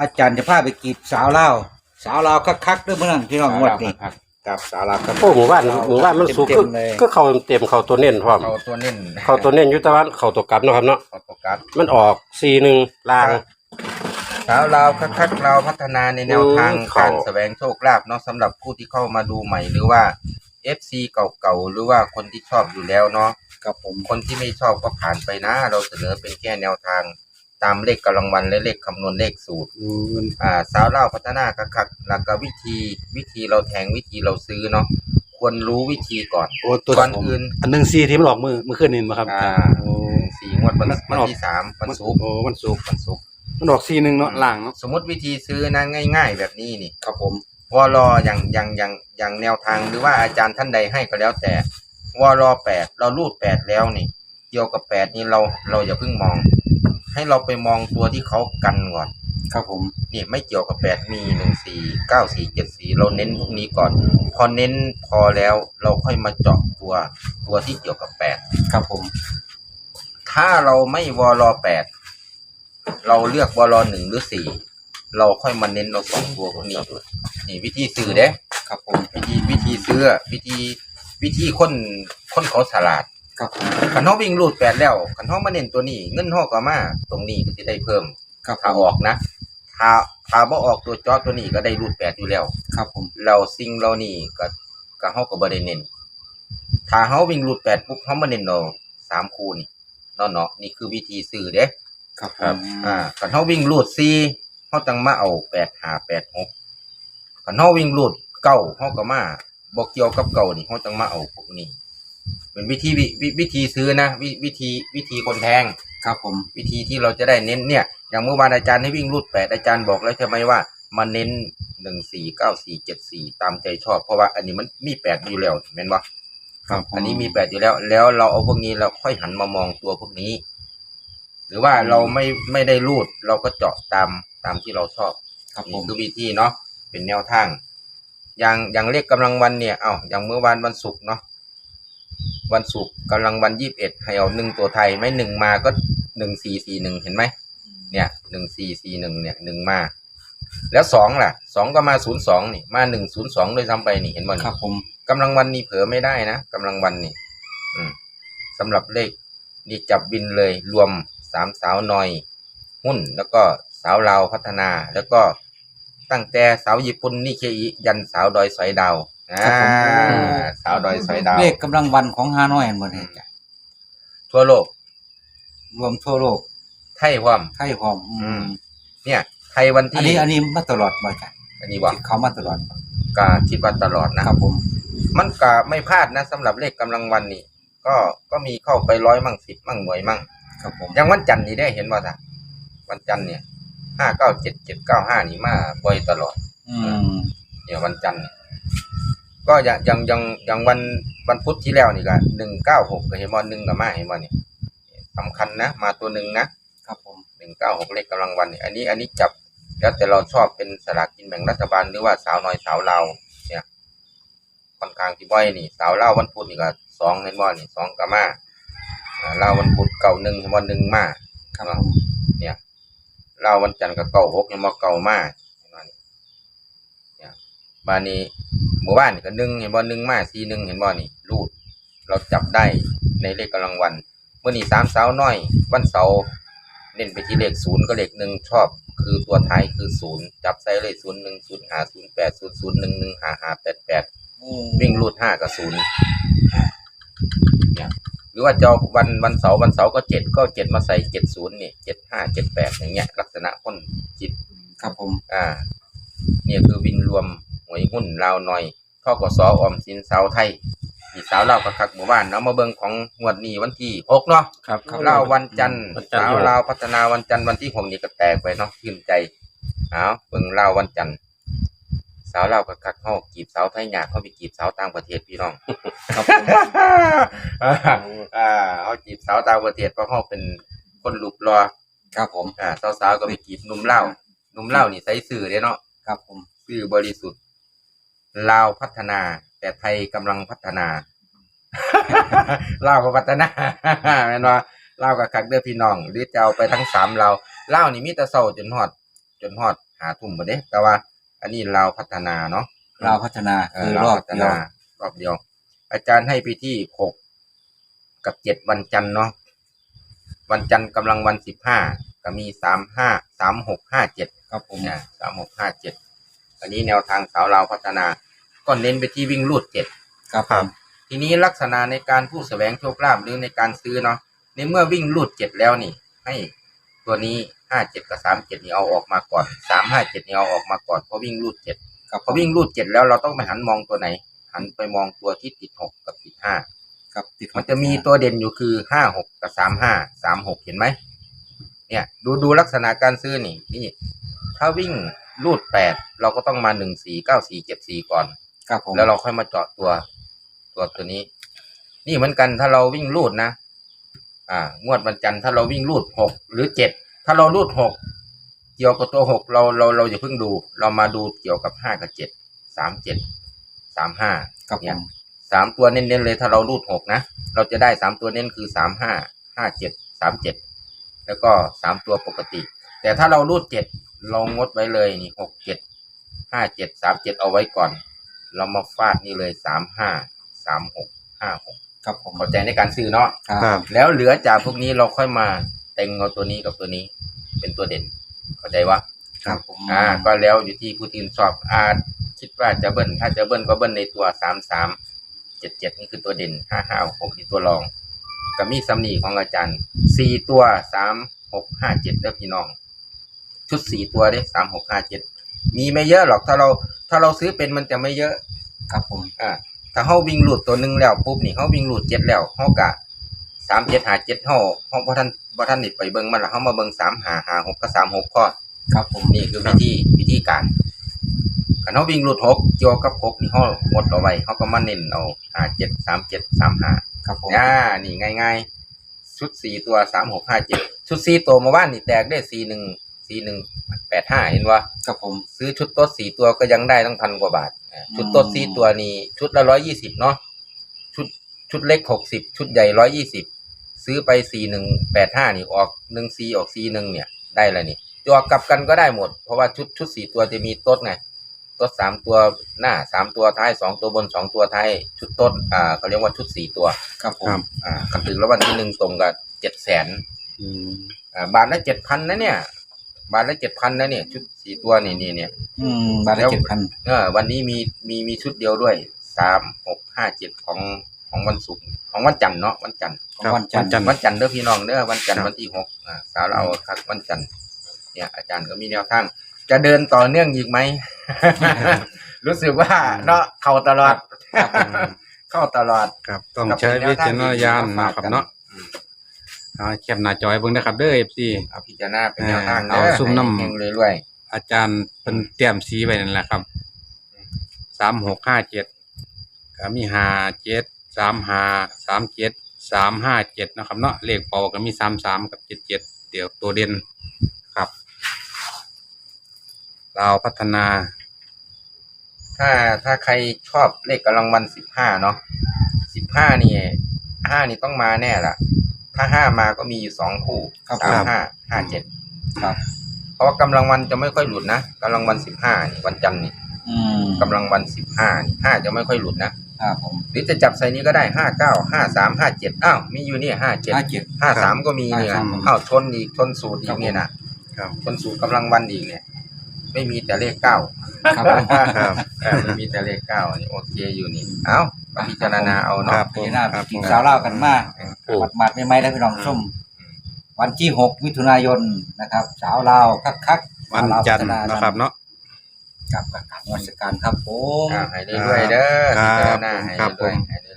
อาจารย์จะพาไปกีบสาวเล่าวสาวเล่าวคักๆเด้วยมื่อนั้นพี่น้องงวดนี้กับสาวเล่าวคักโอ้หมู่บ้านหมู่บ้านมันสูงเต็ก็มๆเลย ก็เข้าเต็มเข้าตัวเน้นพร้อมเขาตัวเน้นเข้าตัวเน้นอยู่แต่ว่าเข้าตัวกลับเนาะครับเนาะเขาตัวกัดมันออก4-1ลาง สาวลาวคักๆเราวพัฒนาในแนวทางอืมการเขาแสวงโชคลาภเนาะสำหรับผู้ที่เข้ามาดูใหม่หรือว่า FC เก่าๆหรือว่าคนที่ชอบอยู่แล้วเนาะ กับผม คนที่ไม่ชอบก็ผ่านไปนะ เราเสนอเป็นแค่แนวทาง ตามเลขกำลังวันและเลขคำนวณเลขสูตร อืมอ่าสาวเล่าวพัฒนาคักๆหลักกับวิธีวิธีเราแทงวิธีเราซื้อเนาะควรรู้วิธีก่อนโอ้ตัวก่อนอื่น อันหนึ่งซีที่มันออกมือมือขึ้นนี่มาครับ อ่า โอ้ สี่งวดวันมันวันออกที่สามวันศุกร์โอ้วันศุกร์วันศุกร์มันออกซีหนึ่งเนาะล่างเนาะสมมติวิธีซื้อนะง่าย ๆ แบบนี้นี่ ครับผม วอลออย่างอย่างอย่างอย่างแนวทางหรือว่าอาจารย์ท่านใดให้ก็แล้วแต่วอลอแปดเรารูดแปดแล้วนี่ เกี่ยวกับแปดนี่เราเราอย่าเพิ่งมอง ให้เราไปมองตัวที่เขากันก่อน ครับผม นี่ไม่เกี่ยวกับแปดมีหนึ่งสี่เก้าสี่เจ็ดสี่เราเน้นพวกนี้ก่อน พอเน้นพอแล้วเราค่อยมาเจาะตัวตัวที่เกี่ยวกับแปดครับผม ถ้าเราไม่วอลอแปดเราเลือกวอลอหนึ่งหรือสี่เราค่อยมาเน้นเราสองตัวพวกนี้นี่วิธีซื้อเด้ครับผมวิธีวิธีซื้อวิธีวิธีคนคนเขาฉลาด ครับผมขันเขาวิ่งรูดแปดแล้วขันเขามาเน้นตัวนี้ เงินเขาก็มาตรงนี้ก็จะได้เพิ่มครับผถ้ามออกนะถ้าถ้าบ่ออกตัวจอตัวนี้ก็ได้รูดแปดอยู่แล้ว ครับผม เราสิ่งเรานี่ก็ก็เขาก็บ่ได้เน้นถ้าเขาวิ่งรูดแปดปุ๊บเขามาเน้นเราสามคูนี่เนาะเนาะนี่คือวิธีซื้อเด้ครับผครับมอ่าขันเขาวิ่งรูดสี่เขาจังมาเอาแปดหาแปดหกขันเขาวิ่งรูดเก้าเขาก็มาบอกเกี่ยวกับเก่านี่เขาจังมาเอาพวกนี้ เป็นวิธีวิวิวิธีซื้อนะวิวิธีวิธีคนแทง ครับผม วิธีที่เราจะได้เน้นเนี่ย อย่างเมื่อวานอาจารย์ให้วิ่งรูดแปดอาจารย์บอกแล้วใช่ไหมว่ามาเน้นหนึ่งสี่เก้าสี่เจ็ดสี่ตามใจชอบเพราะว่าอันนี้มันมีแปดอยู่แล้วเห็นปะครับผมอันนี้มีแปดอยู่แล้ว แล้วเราเอาพวกนี้เราค่อยหันมามองตัวพวกนี้ หรือว่าเราไม่ไม่ได้รูดเราก็เจาะตามตามที่เราชอบครับผนี่มคือวิธีเนาะเป็นแนวทาง อย่างอย่างเลขกำลังวันเนี่ยเอาอย่างเมื่อวานวันศุกร์เนาะ วันศุกร์กำลังวันยี่สิบเอ็ดให้เอาหนึ่งตัวไทยไม่หนึ่งมาก็หนึ่งสี่สี่หนึ่งเห็นไหมเนี่ยหนึ่งสี่สี่หนึ่งเนี่ยหนึ่งมา แล้วสองล่ะสองก็มาศูนย์สองนี่มาหนึ่งศูนย์สองด้วยซ้ำไปนี่เห็นบ่คนี่รับผม กำลังวันนี่เผลอไม่ได้นะกำลังวันนี่อืมสำหรับเลขนี่จับบินเลยรวมสามสาวหน่อย หุ้นแล้วก็สาวลาวพัฒนาแล้วก็ตั้งแต่สาวญี่ปุ่นนี่เคอิยันสาวดอยสอยดาว อ่าสาวดอยสอยดาวเลขกำลังวันของฮานอยหมดเลยจ้ะทั่วโลก รวมทั่วโลก ไทยพร้อมไทยพร้อมอือืมมเนี่ย ไทยวันอันที่นี้ อันนี้มาตลอดมาจ้ะอันนี้ว่าที่เขามาตลอดก็คิดว่าตลอดนะครับผม มันก็ไม่พลาดนะสำหรับเลขกำลังวันนี่ก็ก็มีเข้าไปร้อยมั่งสิบมั่งหน่วยมั่ง ครับผมอย่างวันจันทร์นี่ได้เห็นว่าจ้ะวันจันทร์เนี่ยห้าเก้าเจ็ดเจ็ดเก้าห้านี่มาบ่อยตลอด อืมเนี่ยวันจันทร์เนี่ย ก็อย่างอย่างอย่างอย่างวันวันพุธที่แล้วนี่ก็หนึ่งเก้าหกก็เห็นว่าหนึ่งกับมาเห็นว่านี่สำคัญนะ มาตัวหนึ่งนะครับผมหนึ่งเก้าหกเลขกำลังวันเนี่ยอันนี้อันนี้จับแล้วแต่เราชอบเป็นสลากกินแบ่งรัฐบาลหรือว่าสาวน้อยสาวลาวเนี่ยค่อนข้างที่บ่อยนี่ สาวลาววันพุธนี่ก็สองเห็นว่านี่สองกับมาอ่าลาววันพุธเก่าหนึ่งเห็นว่าหนึ่งมาครับผมลาววันจันทร์ก็เก่าหกยังมาเก่ามาเห็นบ่นี่เนี่ย บานนี้หมู่บ้านนี่ก็หนึ่งเห็นบ่หนึ่งมาสี่หนึ่งเห็นบ่นี่รูด เราจับได้ในเลขกำลังวันเมื่อนี้สามสาวน้อย วันเสาร์เน้นไปที่เลขศูนย์ก็เลขหนึ่งชอบ คือตัวท้ายคือศูนย์จับใส่เลยศูนย์หนึ่งศูนย์ห้าศูนย์แปดศูนย์ศูนย์หนึ่งหนึ่งห้าห้าแปดแปดวิ่งรูดห้ากับศูนย์เนี่ยหรือว่าจะเอาวันวันเสาร์วันเสาร์ก็เจ็ดก็เจ็ดมาใส่เจ็ดศูนย์นี่เจ็ดห้าเจ็ดแปดอย่างเงี้ย ลักษณะคนจิตครับผม อ่า เนี่ยคือวินรวมห วยหุ้นลาวหน่อยทกสออมสินสาวไทยมีสาวลาวกับคักหมู่บ้านเนาะมาเบิ่งของงวดนี้วันที่หกเนาะ ครับครับลาววันจันทร์วันจันทร์สาที่วหก ลาวพัฒนาวันจันทร์วันที่หกนี่ก็แตกไปเนาะชื่นใจเอาเบิ่งลาววันจันทร์สาวลาวกับคักเฮากีบสาวไทยยากเขาไปกีบสาวต่างประเทศพี่น้อง ครับผมอ่าอ่าเอาจีบสาวต่างประเทศเพราะเขาเป็นคนรูปรอครับผมอ่าสาวๆก็ไปจีบหนุ่มเล่าวหนุ่มเล่าวนี่ใส่สื่อเด้เนาะครับผมสื่อบริสุทธิ์ ลาวพัฒนา แต่ไทยกำลังพัฒนาลาวก็พัฒนาแม่นว่าลาวกับคักเด้อพี่น้องหรือจะเอาไปทั้งสามลาวลาวนี่มีแต่เศร้าจนฮอด จนฮอดหาทุ่มบ่เด้แต่ว่า อันนี้เราวพัฒนาเนาะเราพัฒนาเอคืออรเราอบพัฒเดียวนารอบเดียว อาจารย์ให้ไปที่หกกับเจ็ดวันจันทร์เนาะวันจันทร์กำลังวันสิบห้าก็มีสามห้าสามหกห้าเจ็ดครับผมนะสามหกห้าเจ็ด อันนี้แนวทางสาวเราวพัฒนา ก็เน้นไปที่วิ่งลูดเจ็ดครับผมทีนี้ลักษณะในการผู้แสวงโชคลาภหรือในการซื้อเนาะในเมื่อวิ่งลูดเจ็ดแล้วนี่ ให้ตัวนี้ห้าเจ็ดกับสามเจ็ดนี่เอาออกมาก่อนสามห้าเจ็ดนี่เอาออกมาก่อนเพราะวิ่งลูดเจ็ดครับพอวิ่งรูดเจ็ดแล้วเราต้องไปหันมองตัวไหน หันไปมองตัวที่ติดหกกับติดห้าครับติดมันจะมีตัวเด่นอยู่คือห้าหกกับสามห้าสามหกเห็นไหมเนี่ย ดูดูลักษณะการซื้อนี่นี่ถ้าวิ่ง รูดแปดเราก็ต้องมาหนึ่งสี่เก้าสี่เจ็ดสี่ก่อน ครับผมแล้วเราค่อยมาเจาะตัว ตัวตัวนี้ นี่เหมือนกันถ้าเราวิ่งรูดนะ อ่างวดวันจันทร์ถ้าเราวิ่งรูดหกหรือเจ็ดถ้าเรารูดหกเกี่ยวกับตัวหกเราเราเราอย่าเพิ่งดู เรามาดูเกี่ยวกับห้ากับเจ็ดสามเจ็ดสามห้าครับผเนี่ยมสามตัวเน้นๆเลยถ้าเรารูดหกนะเราจะได้สามตัวเน้นคือสามห้าห้าเจ็ดสามเจ็ดแล้วก็สามตัวปกติ แต่ถ้าเรารูดเจ็ด เรางดไว้เลยนี่หกเจ็ดห้าเจ็ดสามเจ็ดเอาไว้ก่อน เรามาฟาดนี่เลยสามห้าสามหกห้าหกครับผมเข้าใจในการซื้อเนาะครัครับบแล้วเหลือจากพวกนี้เราค่อยมาแต่งเอาตัวนี้กับตัวนี้ เป็นตัวเด่น เข้าใจว่าครับผมอ่า ก็แล้วอยู่ที่ผู้ที่ชอบอาคิดว่าจะเบิ้ลถ้าจะเบิ้ลก็เบิ้ลในตัวสามสามเจ็ดเจ็ดนี่คือตัวเด่นห้าห้าหกนี่ตัวรองก็มีสำนีของอาจารย์สี่ตัวสามหกห้าเจ็ดแล้วพี่น้อง ชุดสี่ตัวเด้สามหกห้าเจ็ดมีไม่เยอะหรอกถ้าเราถ้าเราซื้อเป็นมันจะไม่เยอะ ครับผมอ่าถ้าเฮาวิ่งหลุดตัวหนึ่งแล้วปุ๊บนี่เฮาวิ่งหลุดเจ็ดแล้วเฮากะสามเจ็ดหาเจ็ดเฮาเฮาบ่ทันบ่ทันนี่ไปเบิ่งมันละเฮามาเบิ่งสามหาหาหกกับสามหกพอครับผมนี่คือวิธีวิธีการคันเฮาวิ่งหลุดหกเกี่ยวกับหกนี่เฮาหมดเอาไว้เฮาก็มาเน้นเอาหาเจ็ดสามเจ็ดสามหาครับผมอ่านี่ง่ายๆชุดสี่ตัวสามหกห้าเจ็ดชุดสี่ตัวเมื่อวานนี่แตกได้สี่หนึ่ง สี่หนึ่งแปดห้าเห็นว่าครับผม ซื้อชุดโต๊ะสี่ตัวก็ยังได้ตั้งพันกว่าบาทอ่าชุดโต๊ะสี่ตัวนี่ชุดละร้อยยี่สิบเนาะชุดชุดเล็กหกสิบชุดใหญ่ร้อยยี่สิบซื้อไปสี่หนึ่งแปดห้านี่ออกหนึ่งซีออกซีหนึ่งเนี่ยได้แล้วนี่จะออกกลับกันก็ได้หมด เพราะว่าชุดชุดสี่ตัวจะมีโต๊ดไงโต๊ดสามตัวหน้าสามตัวท้ายสองตัวบนสองตัวท้ายชุดโต๊ดอ่าเขาเรียกว่าชุดสี่ตัวครับผมครับอ่าคำถึงแล้ววันที่หนึ่งตรงกับเจ็ดแสนอืมอ่าบาทละเจ็ดพันนะเนี่ย บาทละเจ็ดพันนะเนี่ยชุดสี่ตัวนี่นี่เนี่ยอืมบาทละเจ็ดพันเออวันนี้มีมีมีชุดเดียวด้วยสามหกห้าเจ็ดของของวันศุกร์ของวันจันทร์เนาะวันจันทร์ของครับวันจันทร์จันทร์ วันจันทร์เด้อพี่น้องเด้อวันจันทครัร์บวันที่หกอ่าสาวเราเอาคักวันจันทร์เนี่ย อาจารย์ก็มีแนวทางจะเดินต่อเนื่องอีกไหม รู้สึกว่าเนาะเข้าตลอดครับผมเข้าตลอดครับต้องใช้วิจารณญาณนะครับเนาะอืม เอาแคปหน้าจอยเบิ่งนะครับเด้อ FC เอาพิจารณาเป็นแนวทางเอาเด้อซุ่มน้ำ ให้เฮงๆรวยอาจารย์เป็นเตรียมสีไว้นั่นแหละครับ สามหกห้าเจ็ดก็มีห้าเจ็ดสามห้าสามเจ็ดสามห้าเจ็ดนะครับเนาะ เลขเป่าก็มีสามสามกับเจ็ดเจ็ดเดี๋ยวตัวเด่นครับเราวพัฒนาๆถ้าถ้าใครชอบเลขกำลังวันสิบห้าเนาะสิบห้านี่ห้านี่ต้องมาแน่ล่ะ ถ้าห้ามาก็มีอยู่สองคู่ครับสามครับห้าห้าเจ็ดครับ เพราะว่ากำลังวันจะไม่ค่อยหลุดนะกำลังวันสิบห้านี่วันจันทร์นี่อืมกำลังวันสิบห้านี่ห้าจะไม่ค่อยหลุดนะครับผมหรือจะจับใส่นี้ก็ได้ห้าเก้าห้าสามห้าเจ็ดอ้าวมีอยู่นี่ห้าเจ็ดห้าเจ็ด ห้าสามก็มีเนี่ยห้าสามอ้าวชนอีกชนสูตรอีครักบ เนี่ยนะครับ ชนสูตรกำลังวันอีกเนี่ย ไม่มีแต่เลขเก้า ครับผม ครับ เออไม่มีแต่เลขเก้านี่โอเคอยู่นี่ เอ้า พิจารณาเอาคเนาะรับพี่หน้าครับกินสาวเล่ากันมาโอ้หมัดหมัดๆไม่ไม่ได้พี่น้องชมวันที่หกมิถุนายนนะครับ สาวลาวคักคักๆวันจันทร์นะครับเนาะ กับประกาศนวัตการครับผม อ่าให้ได้ด้วยเด้อครับพิจารณาให้ครัได้บด้วยผมให้ได้